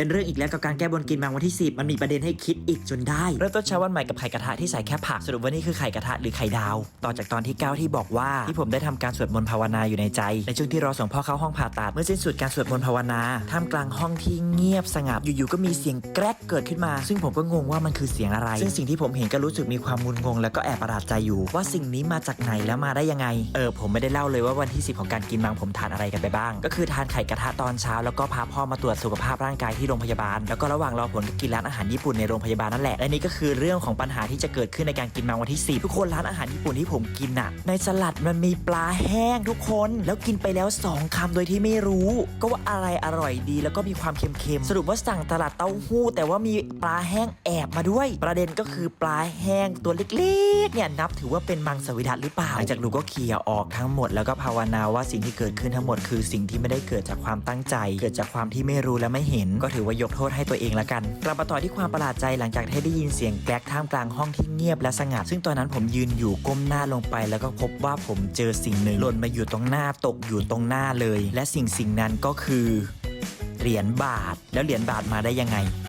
เป็นเรื่องอีกแล้วกับการแก้บนกินมังวันที่ 10 มันมีประเด็นให้คิดอีกจนได้ เริ่มต้นเช้าวันใหม่กับไข่กระทะที่ใส่แค่ผักสรุปว่านี่คือไข่กระทะหรือไข่ดาว ต่อจากตอนที่ 9 ที่บอกว่าที่ผมได้ทำการสวดมนต์ภาวนาอยู่ในใจ ในช่วงที่รอส่งพ่อเข้าห้องผ่าตัดเมื่อสิ้นสุดการสวดมนต์ภาวนาท่ามกลางห้องที่เงียบสงัดอยู่ๆก็มีเสียงแกรกเกิดขึ้นมา ซึ่งผมก็งงว่ามันคือเสียงอะไร ซึ่งสิ่งที่ผมเห็นก็รู้สึกมีความงุนงง แล้วก็แอบประหลาดใจอยู่ ว่าสิ่งนี้มาจากไหนแล้วมาได้ยังไงเออผมไม่ได้เล่าเลยว่าวันที่ 10 ของการกินมังผมทานอะไรกันไปบ้าง ก็คือทานไข่กระทะตอนเช้าแล้วก็พาพ่อมาตรวจสุขภาพร่างกายที่โรงพยาบาล แล้วก็ระหว่างรอผลก็กินร้านอาหารญี่ปุ่นในโรงพยาบาลนั่นแหละและนี่ก็คือเรื่องของปัญหาที่จะเกิดขึ้นในการกินมังวันที่10ทุกคนร้านอาหารญี่ปุ่นที่ผมกินน่ะในสลัดมันมีปลาแห้งทุกคน แล้วกินไปแล้ว 2คำโดยที่ไม่รู้ ก็ว่าอะไรอร่อยดี แล้วก็มีความเค็มๆสรุปว่าสั่งตลาดเต้าหู้ แต่ว่ามีปลาแห้งแอบมาด้วย ประเด็นก็คือปลาแห้งตัวเล็กๆเนี่ยนับถือว่าเป็นมังสวิรัตหรือเปล่าหลังจากดูก็เคลียร์ออกทั้งหมดแล้วก็ภาวนาว่าสิ่งที่เกิดขึ้นทั้งหมดคือสิ่งที่ไม่ได้เกิดจากความตั้งใจ เกิดจากความที่ไม่รู้และไม่เห็นก็ถือว่ายกโทษให้ตัวเองละกัน กลับมาต่อที่ความประหลาดใจหลังจากที่ได้ยินเสียงแกลกท่ามกลางห้องที่เงียบและสงัด ซึ่งตอนนั้นผมยืนอยู่ก้มหน้าลงไป แล้วก็พบว่าผมเจอสิ่งหนึ่งหล่นมาอยู่ตรงหน้าตกอยู่ตรงหน้าเลย และสิ่งสิ่งนั้นก็คือ เหรียญบาท แล้วเหรียญบาทมาได้ยังไง